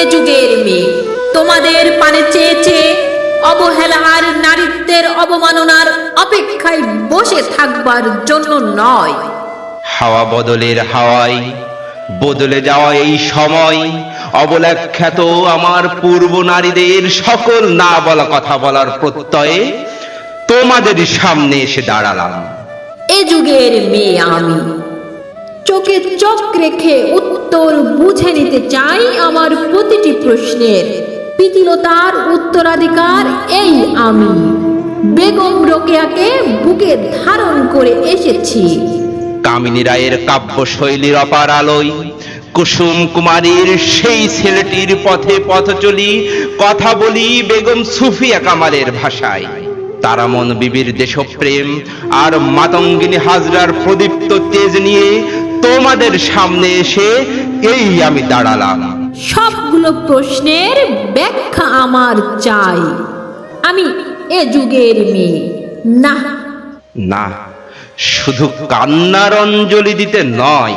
এ যুগের মেয়ে। তোমাদের পানে চেয়ে চেয়ে অবহেলা আর নারীত্বের অবমাননার অপেক্ষায় বসে থাকবার জন্য নয়। হাওয়া বদলের হাওয়ায় বদলে যাওয়া এই সময় অবলাখ্যাত আমার পূর্ব নারীদের সকল না বলা কথা বলার প্রত্যয়ে তোমাদের সামনে এসে দাঁড়ালাম। এ যুগের মেয়ে আমি। চোখে চোখ রেখে উত্তর বুঝে নিতে চাই আমার প্রতিটি প্রশ্নের। পিতিলতার উত্তরাধিকার এই আমি। বেগম রোকেয়াকে বুকে ধারণ করে এসেছি। কামিনী রায়ের কাব্য শৈলীর অপার আলোয়, কুসুম কুমারীর সেই ছেলেটির পথে পথ চলি, কথা বলি বেগম সুফিয়া কামালের ভাষায়। তারামন বিবির দেশপ্রেম আর মাতঙ্গিনী হাজরার প্রদীপ্ত তেজ নিয়ে তোমাদের সামনে এসে এই আমি দাঁড়ালাম। সবগুলো প্রশ্নের ব্যাখ্যা আমার চাই। আমি এ যুগের মেয়ে। না। না শুধু কান্নার অঞ্জলি দিতে নয়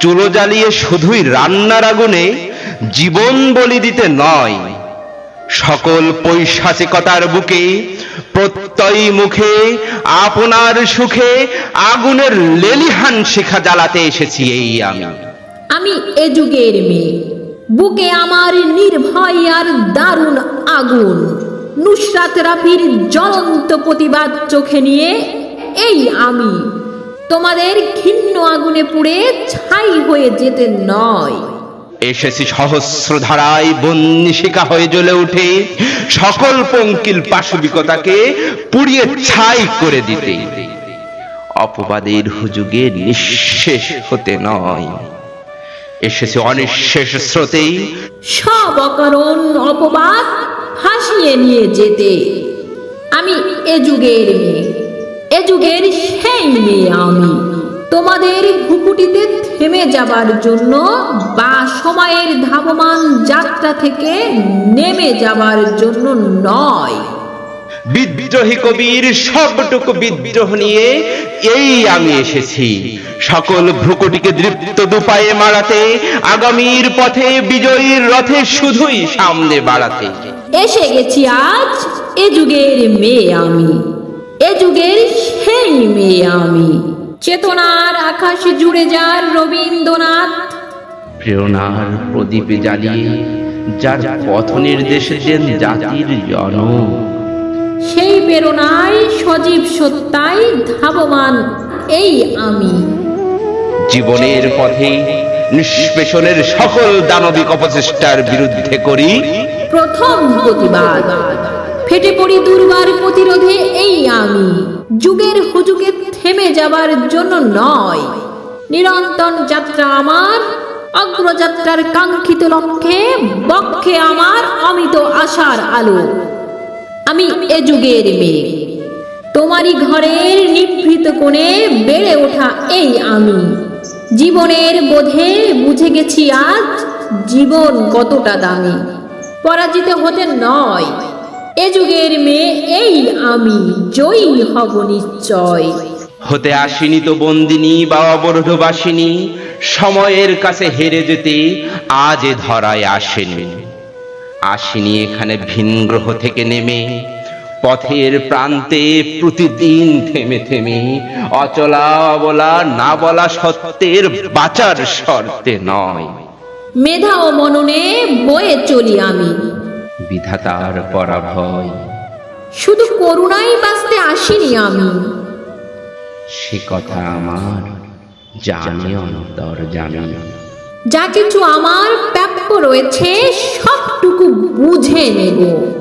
চুলো জ্বালিয়ে শুধুই রান্নার আগুনে জীবন বলি দিতে নয়। সকল পৈশাচিকতার বুকে, প্রত্যয়ী মুখে, আপনার সুখে আগুনের লেলিহান শিখা জ্বালাতে এসেছি এই আমি। আমি এ যুগের মেয়ে। বুকে আমার নির্ভয় আর দারুণ আগুন। নুসরাত রাফির জ্বলন্ত প্রতিবাদ চোখে নিয়ে এই আমি। তোমাদের ঘিন্ন আগুনে পুড়ে ছাই হয়ে যেতে নয়। এসেছি সহস্র ধারায় বন্যিশিকা হয়ে জ্বলে উঠে। সকল পঙ্কিল পাশবিকতাকে পুড়িয়ে ছাই করে দিতে। অপবাদের হুজুগে নিঃশেষ হতে নয়। এসেছে অনিঃশেষ স্রোতেই। সব অকারণ অপবাদ ভাসিয়ে নিয়ে যেতে। আমি এ যুগের মেয়ে, এ যুগের সেই মেয়ে আমি। তোমাদের ভুকুটিতে থেমে যাবার জন্য বা সময়ের ধাবমান যাত্রা থেকে নেমে যাবার জন্য নয়। বিদ্রোহী কবির সবটুকু বিদ্রোহ নিয়ে এই আমি এসেছি। সকল ভ্রুকুটিকে দৃপ্ত দুপায়ে মারাতে আগামীর পথে বিজয়ীর রথে শুধুই সামনে বাড়াতে। এসে গেছি আজ এ যুগের মেয়ে আমি। এ যুগের সেই মেয়ে আমি। চেতনার আকাশ জুড়ে যার রবীন্দ্রনাথ। প্রেরণার প্রদীপে জ্বালিয়ে যার পথ নির্দেশ দেন জাতির জনক। সেই প্রেরণায় সজীব সত্তায় ধাবমান এই আমি। জীবনের পথে নিষ্পেষণের সকল দানবিক অপচেষ্টার বিরুদ্ধে করি। প্রথম প্রতিবাদ। ফেটে পড়ি দুর্বার প্রতিরোধে এই আমি। যুগের হুজুগে থেমে যাবার জন্য নয়। নিরন্তর যাত্রা আমার, অগ্রযাত্রার কাঙ্ক্ষিত লক্ষ্যে, বক্ষে আমার অমিত আশার আলো। আমি এ যুগের মেয়ে তোমারই ঘরের নিভৃত কোণে বেড়ে ওঠা এই আমি। জীবনের বোধে বুঝে গেছি আজ জীবন কতটা দামি। পরাজিত হতে নয়। এ যুগের মেয়ে এই আমি জয়ী হব নিশ্চয়। হতে আসিনি তো বন্দিনী বা অবরোধবাসিনী সময়ের কাছে হেরে যেতে আজ এ ধরায় আসেনি আসিনি এখানে ভিন গ্রহ থেকে নেমে পথের প্রান্তে প্রতিদিন থেমে থেমে অচলা অবলা না বলা সত্যের বাঁচার শর্তে নয়। মেধা ও মননে বয়ে চলি আমি বিধাতার পরাভয়। শুধু করুণাই বাঁচতে আসিনি আমি। সে কথা আমার জানি অন্তর জানি। যা কিছু আমার প্রাপ্য রয়েছে সবটুকু বুঝে নেব।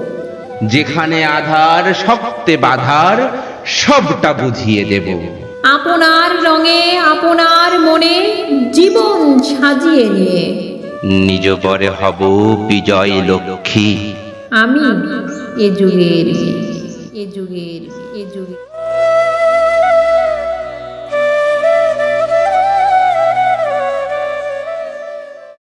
যেখানে আধার সপ্তে বাধার সবটা বুঝিয়ে দেব। আপনার রঙে আপনার মনে জীবন সাজিয়ে নিয়ে। নিজ পরে হব বিজয় লক্ষ্মী। আমি এ যুগের এ যুগের এ যুগের।